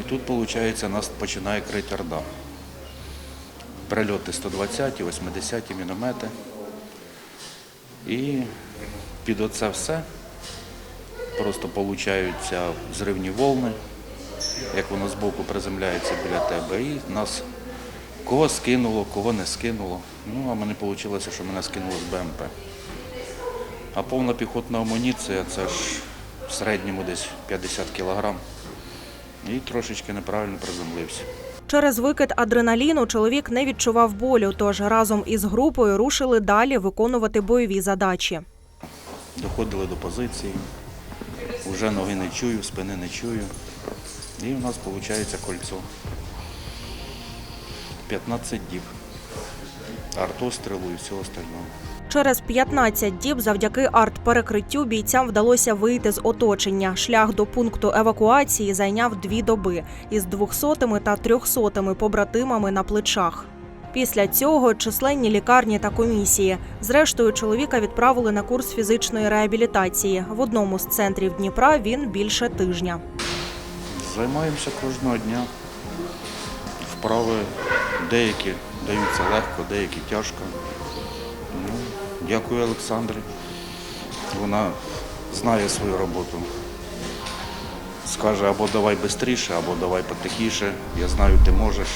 І тут, виходить, нас починає крити орда. Прильоти 120-ті, 80-ті міномети. І під оце все просто получаються зривні волни, як воно збоку приземляється біля тебе. І нас кого скинуло, кого не скинуло. Ну, а мене вийшло, що мене скинуло з БМП. А повна піхотна амуніція це ж в середньому десь 50 кілограм. І трошечки неправильно приземлився. Через викид адреналіну чоловік не відчував болю, тож разом із групою рушили далі виконувати бойові задачі. Доходили до позиції, вже ноги не чую, спини не чую. І у нас виходить кольцо. 15 діб. Артострілу і всього остального. Через 15 діб завдяки артперекриттю бійцям вдалося вийти з оточення. Шлях до пункту евакуації зайняв дві доби із 200-ми та 300-ми побратимами на плечах. Після цього численні лікарні та комісії. Зрештою, чоловіка відправили на курс фізичної реабілітації. В одному з центрів Дніпра він більше тижня. Займаємося кожного дня. Вправи деякі даються легко, деякі тяжко. Ну, дякую Олександрі. Вона знає свою роботу. Скаже або давай швидше, або давай потихіше. Я знаю, ти можеш.